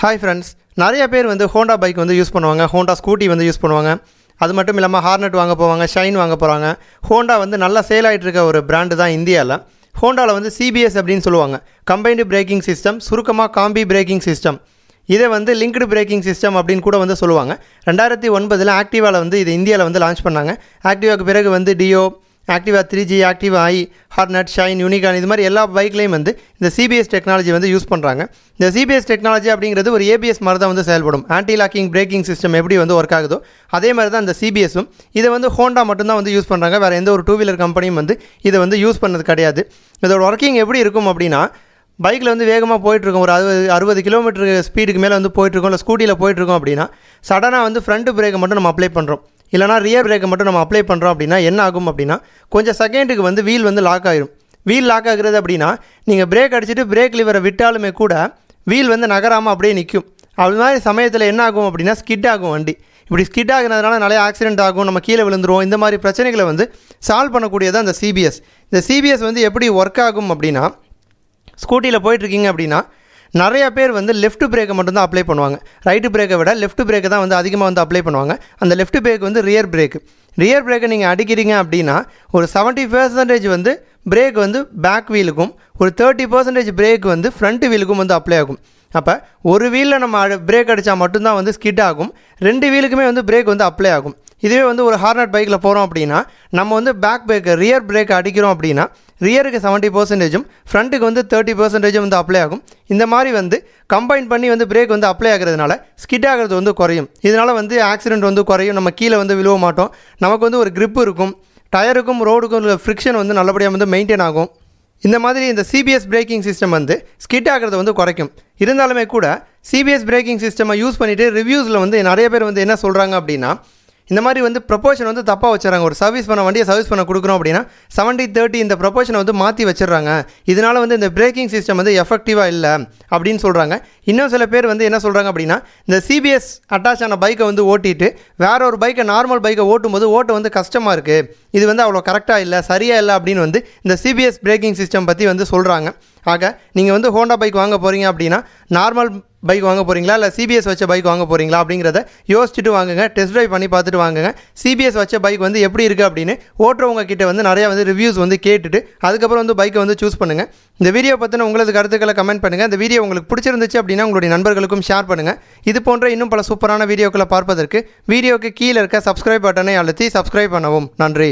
Hi friends நிறைய பேர் வந்து ஹோண்டா பைக் வந்து யூஸ் பண்ணுவாங்க. ஹோண்டா ஸ்கூட்டி வந்து யூஸ் பண்ணுவாங்க. அது மட்டும் இல்லாமல் ஹார்னட் வாங்க போவாங்க ஷைன் வாங்க போகிறாங்க ஹோண்டா வந்து நல்லா சேல் ஆகிட்டு இருக்க ஒரு பிராண்டு தான் இந்தியாவில் ஹோண்டாவில் வந்து சிபிஎஸ் அப்படின்னு சொல்லுவாங்க. கம்பைன்டு பிரேக்கிங் சிஸ்டம் சுருக்கமாக காம்பி பிரேக்கிங் சிஸ்டம் இதை வந்து லிங்க்டு பிரேக்கிங் சிஸ்டம் அப்படின்னு கூட வந்து சொல்லுவாங்க. ரெண்டாயிரத்தி ஒன்பதில் ஆக்டிவாவில் வந்து இது இந்தியாவில் வந்து லான்ச் பண்ணாங்க. ஆக்டிவாக்கு பிறகு வந்து Dio Activa three G Activa I Hornet Shine Unicorn இது மாதிரி எல்லா பைக்லேயும் வந்து இந்த சிபிஎஸ் டெக்னாலஜி வந்து யூஸ் பண்ணுறாங்க இந்த சிபிஎஸ் டெக்னாலஜி அப்படிங்கிறது ஒரு ஏபிஎஸ் மாதிரி தான் வந்து செயல்படும். ஆன்டி லாக்கிங் பிரேக்கிங் சிஸ்டம் எப்படி வந்து ஒர்க் ஆகுதோ அதே மாதிரி தான் இந்த சிபிஎஸும் இதை வந்து ஹோண்டா மட்டும்தான் வந்து யூஸ் பண்ணுறாங்க வேறு எந்த ஒரு டூ வீலர் கம்பெனியும் வந்து இதை வந்து யூஸ் பண்ணது கிடையாது. இதோட ஒர்க்கிங் எப்படி இருக்கும் அப்படின்னா பைக்கில் வந்து வேகமாக போயிட்டுருக்கோம். ஒரு அறுபது அறுபது கிலோமீட்டர் ஸ்பீடுக்கு மேலே வந்து போயிட்டுருக்கோம். இல்லை ஸ்கூட்டியில் போயிட்டுருக்கோம் அப்படின்னா சடனாக வந்து ஃப்ரண்ட் பிரேக்கை மட்டும் நம்ம அப்ளை பண்ணுறோம் இல்லைனா ரியர் பிரேக்கை மட்டும் நம்ம அப்ளை பண்ணுறோம் அப்படின்னா என்ன ஆகும் அப்படின்னா கொஞ்சம் செகண்டுக்கு வந்து வீல் வந்து லாக் ஆயிரும். வீல் லாக் ஆகுறது அப்படின்னா நீங்கள் பிரேக் அடிச்சுட்டு பிரேக் லிவரை விட்டாலுமே கூட வீல் வந்து நகராமல் அப்படியே நிற்கும் அது மாதிரி சமயத்தில் என்ன ஆகும் அப்படின்னா ஸ்கிட் ஆகும் வண்டி. இப்படி ஸ்கிட் ஆகுனதுனால நிறைய ஆக்சிடென்ட் ஆகும் நம்ம கீழே விழுந்துருவோம். இந்த மாதிரி பிரச்சனைகளை வந்து சால்வ் பண்ணக்கூடியது அந்த சிபிஎஸ் இந்த சிபிஎஸ் வந்து எப்படி ஒர்க் ஆகும் அப்படின்னா ஸ்கூட்டியில் போயிட்டுருக்கீங்க அப்படின்னா நிறைய பேர் வந்து லெஃப்ட் பிரேக்கை மட்டும்தான் அப்ளை பண்ணுவாங்க. ரைட்டு பிரேக்கை விட லெஃப்ட் பிரேக்கை தான் வந்து அதிகமாக வந்து அப்ளை பண்ணுவாங்க. அந்த லெஃப்ட் பிரேக் வந்து ரியர் பிரேக் ரியர் பிரேக்கை நீங்கள் அடிக்கிறீங்க அப்படின்னா ஒரு செவன்ட்டி பர்சன்டேஜ் வந்து பிரேக் வந்து பேக் வீலுக்கும் ஒரு தேர்ட்டி பர்சன்டேஜ் பிரேக் வந்து ஃப்ரண்ட் வீலுக்கும் வந்து அப்ளை ஆகும். அப்போ ஒரு வீலில் நம்ம பிரேக் அடித்தா மட்டும்தான் வந்து ஸ்கிட் ஆகும். ரெண்டு வீலுக்குமே வந்து பிரேக் வந்து அப்ளை ஆகும். இதுவே வந்து ஒரு ஹார்னட் பைக்கில் போகிறோம் அப்படின்னா நம்ம வந்து பேக் பிரேக்கு ரியர் பிரேக் அடிக்கிறோம் அப்படின்னா ரியருக்கு செவன்ட்டி பர்சன்டேஜும் ஃப்ரண்ட்டுக்கு வந்து தேர்ட்டி பர்சன்டேஜும் வந்து அப்ளை ஆகும். இந்த மாதிரி வந்து கம்பைன் பண்ணி வந்து பிரேக் வந்து அப்ளை ஆகிறதுனால ஸ்கிட் ஆகிறது வந்து குறையும். இதனால் வந்து ஆக்சிடென்ட் வந்து குறையும். நம்ம கீழே வந்து விழுவ மாட்டோம். நமக்கு வந்து ஒரு கிரிப்பு இருக்கும். டயருக்கும் ரோடுக்கும் உள்ள ஃப்ரிக்ஷன் வந்து நல்லபடியாக வந்து மெயின்டைன் ஆகும். இந்த மாதிரி இந்த சிபிஎஸ் பிரேக்கிங் சிஸ்டம் வந்து ஸ்கிட் ஆகிறத வந்து குறைக்கும். இருந்தாலுமே கூட சிபிஎஸ் பிரேக்கிங் சிஸ்டமை யூஸ் பண்ணிவிட்டு ரிவ்யூஸில் வந்து நிறைய பேர் வந்து என்ன சொல்கிறாங்க அப்படின்னா இந்த மாதிரி வந்து ப்ரொபோஷன் வந்து தப்பாக வச்சுறாங்க ஒரு சர்வீஸ் பண்ண வண்டியை சர்வீஸ் பண்ண கொடுக்குறோம் அப்படின்னா செவன்ட்டி தேர்ட்டி இந்த ப்ரொபோஷனை வந்து மாற்றி வச்சிடுறாங்க. இதனால் வந்து இந்த பிரேக்கிங் சிஸ்டம் வந்து எஃபெக்டிவாக இல்லை அப்படின்னு சொல்கிறாங்க இன்னும் சில பேர் வந்து என்ன சொல்கிறாங்க அப்படின்னா இந்த சிபிஎஸ் அட்டாச் ஆன பைக்கை வந்து ஓட்டிட்டு வேற ஒரு பைக்கை நார்மல் பைக்கை ஓட்டும் போது ஓட்ட வந்து கஷ்டமாக இருக்குது இது வந்து அவ்வளோ கரெக்டாக இல்லை சரியாக இல்லை அப்படின்னு வந்து இந்த சிபிஎஸ் பிரேக்கிங் சிஸ்டம் பற்றி வந்து சொல்கிறாங்க ஆக நீங்கள் வந்து ஹோண்டா பைக் வாங்க போகிறீங்க அப்படின்னா நார்மல் பைக் வாங்க போகிறீங்களா இல்லை சிபிஎஸ் வச்ச பைக் வாங்க போகிறீங்களா அப்படிங்கிறத யோசிச்சுட்டு வாங்குங்க. டெஸ்ட் ட்ரைவ் பண்ணி பார்த்துட்டு வாங்குங்க. சிபிஎஸ் வச்ச பைக் வந்து எப்படி இருக்குது அப்படின்னு ஓட்டுறவங்க கிட்ட வந்து நிறையா வந்து ரிவ்யூஸ் வந்து கேட்டுட்டு அதுக்கப்புறம் வந்து பைக்கை வந்து சூஸ் பண்ணுங்கள் இந்த வீடியோ பற்றின உங்களது கருத்துக்களை கமெண்ட் பண்ணுங்கள் இந்த வீடியோ உங்களுக்கு பிடிச்சிருந்துச்சு அப்படின்னா உங்களுடைய நண்பர்களுக்கும் ஷேர் பண்ணுங்கள் இது போன்ற இன்னும் பல சூப்பரான வீடியோக்களை பார்ப்பதற்கு வீடியோக்கு கீழே இருக்க சப்ஸ்கிரைப் பட்டனை அழுத்தி சப்ஸ்கிரைப் பண்ணவும். நன்றி.